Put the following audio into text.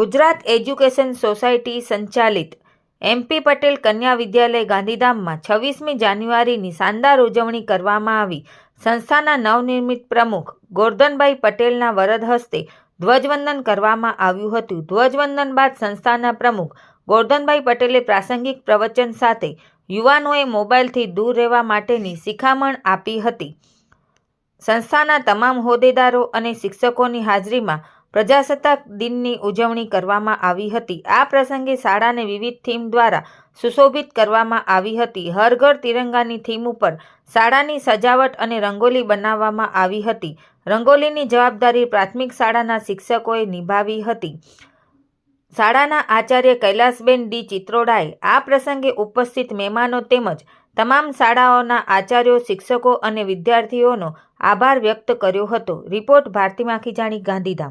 Gujarat education society સંચાલિત MP Patel કન્યા વિદ્યાલય ગાંધીધામમાં છવ્વીસમી જાન્યુઆરીની શાનદાર ઉજવણી કરવામાં આવી. સંસ્થાના નવનિર્મિત પ્રમુખ ગોરધનભાઈ પટેલના વરદ હસ્તે ધ્વજવંદન કરવામાં આવ્યું હતું. ધ્વજવંદન બાદ સંસ્થાના પ્રમુખ ગોરધનભાઈ પટેલે પ્રાસંગિક પ્રવચન સાથે યુવાનોએ મોબાઈલથી દૂર રહેવા માટેની શિખામણ આપી હતી. સંસ્થાના તમામ હોદ્દેદારો અને શિક્ષકોની હાજરીમાં પ્રજાસત્તાક દિનની ઉજવણી કરવામાં આવી હતી. આ પ્રસંગે શાળાને વિવિધ થીમ દ્વારા સુશોભિત કરવામાં આવી હતી. હર ઘર તિરંગાની થીમ ઉપર શાળાની સજાવટ અને રંગોલી બનાવવામાં આવી હતી. રંગોલીની જવાબદારી પ્રાથમિક શાળાના શિક્ષકોએ નિભાવી હતી. શાળાના આચાર્ય કૈલાસબેન ડી ચિત્રોડાએ આ પ્રસંગે ઉપસ્થિત મહેમાનો તેમજ તમામ શાળાઓના આચાર્યો, શિક્ષકો અને વિદ્યાર્થીઓનો આભાર વ્યક્ત કર્યો હતો. રિપોર્ટ ભારતી માખીજાણી ગાંધીધામ.